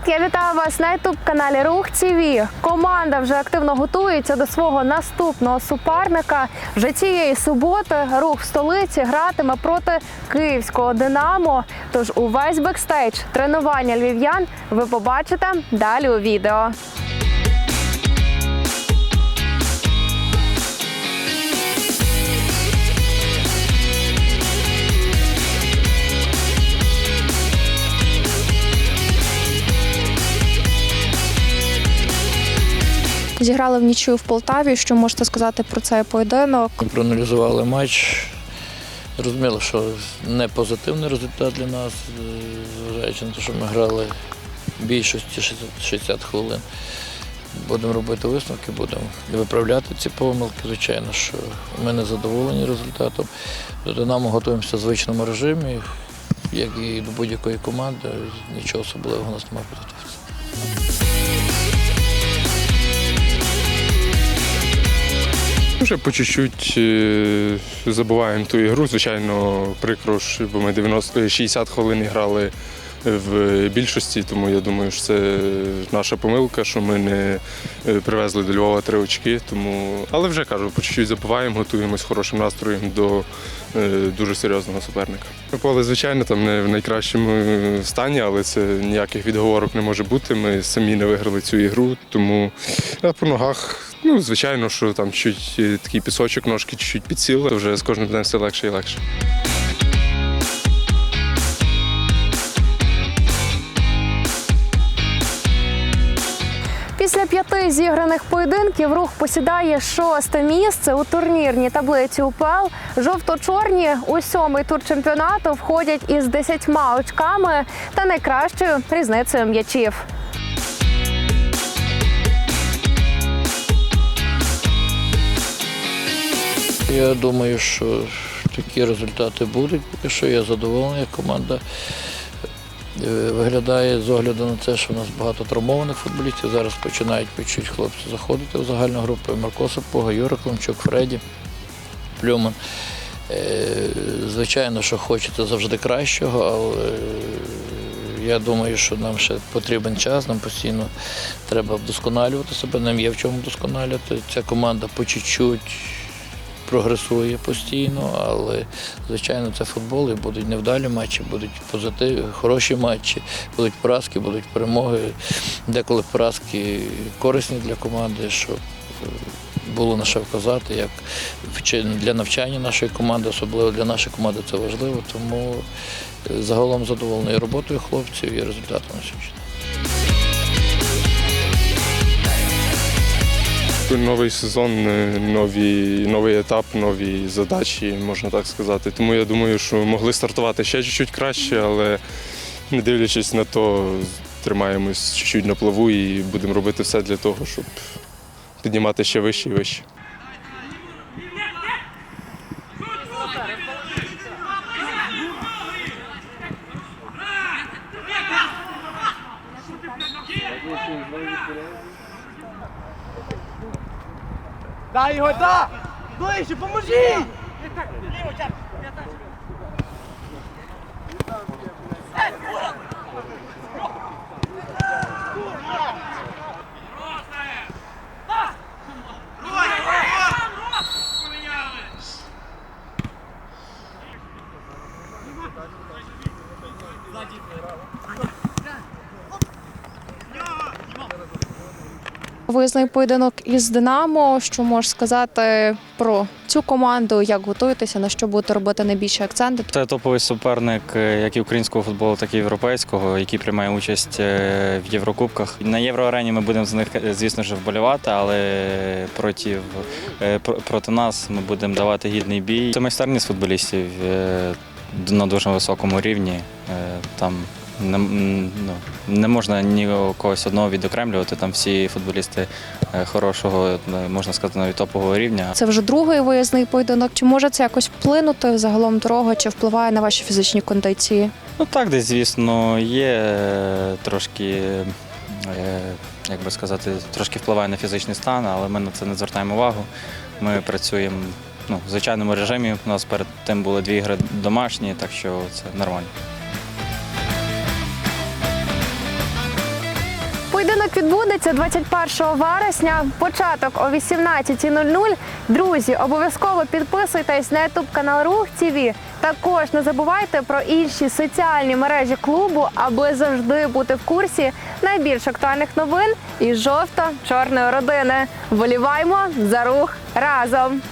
привіт! Я вітаю вас на ютуб каналі Рух ТВ. Команда вже активно готується до свого наступного суперника. Вже цієї суботи рух в столиці гратиме проти київського Динамо. Тож увесь бекстейдж тренування львів'ян ви побачите далі у відео. Зіграли в нічию в Полтаві. Що можете сказати про цей поєдинок? Ми проаналізували матч. Розуміли, що не позитивний результат для нас, е, зважаючи на те, що ми грали більшості 60 60 хвилин. Будемо робити висновки, будемо виправляти ці помилки. Звичайно, що ми не задоволені результатом. До Динамо готуємося в звичному режимі, як і до будь-якої команди. Нічого особливого у нас немає підготуватися. Вже по чуть-чуть е, забуваємо ту ігру. Звичайно, прикро, бо ми 90, 60 хвилин грали в більшості, тому я думаю, що це наша помилка, що ми не е, привезли до Львова три очки. Тому... Але вже кажу, по чуть-чуть забуваємо, готуємось хорошим настроєм до е, дуже серйозного суперника. Поле, звичайно, там не в найкращому е, стані, але це ніяких відговорок не може бути. Ми самі не виграли цю ігру, тому по ногах. Ну, звичайно, що там чуть такий пісочок, ножки чуть-чуть підсіли, вже з кожним днем все легше і легше. Після п'яти зіграних поєдинків рух посідає шосте місце у турнірній таблиці УПЛ. Жовто-чорні у сьомий тур чемпіонату входять із десятьма очками та найкращою різницею м'ячів. Я думаю, що такі результати будуть. Поки що я задоволений, команда виглядає з огляду на те, що у нас багато травмованих футболістів. Зараз починають по чуть хлопці заходити в загальну групу. Марко Сапога, Юра Климчук, Фредді, Плюман. Е, Звичайно, що хочеться завжди кращого, але е, я думаю, що нам ще потрібен час, нам постійно треба вдосконалювати себе, нам є в чому вдосконалювати. Ця команда по чуть-чуть прогресує постійно, але звичайно це футбол і будуть невдалі матчі, будуть позитив, хороші матчі, будуть поразки, будуть перемоги. Деколи поразки корисні для команди, щоб е, було на що вказати, як для навчання нашої команди, особливо для нашої команди це важливо. Тому е, загалом задоволений роботою хлопців і результатом сьогодні. Новий сезон, е, нові, новий етап, нові задачі, можна так сказати. Тому я думаю, що могли стартувати ще чуть-чуть краще, але не дивлячись на то, тримаємось чуть-чуть на плаву і будемо робити все для того, щоб піднімати ще вище і вище. daí Rota! Dois, vamos ir! Виїзний поєдинок із Динамо. Що можеш сказати про цю команду? Як готуєтеся? На що будете робити найбільші акценти? Це топовий суперник е, як і українського футболу, так і європейського, який приймає участь е, в Єврокубках. На євроарені ми будемо з них, е, звісно ж, вболівати, але проти, про- проти нас ми будемо давати гідний бій. Це майстерність футболістів на дуже високому рівні. Там не, ну, не можна ні когось одного відокремлювати. Там всі футболісти е, хорошого, е, можна сказати, навіть топового рівня. Це вже другий виїзний поєдинок. Чи може це якось вплинути загалом дорога, чи впливає на ваші фізичні кондиції? Ну так, десь, звісно, є е, трошки, як би сказати, трошки впливає на фізичний стан, але ми на це не звертаємо увагу. Ми працюємо ну, в звичайному режимі. У нас перед тим були дві ігри домашні, так що це нормально. Поєдинок відбудеться 21 вересня, початок о 18.00. Друзі, обов'язково підписуйтесь на YouTube канал Рух ТВ. Також не забувайте про інші соціальні мережі клубу, аби завжди бути в курсі найбільш актуальних новин і жовто-чорної родини. Воліваймо за рух разом!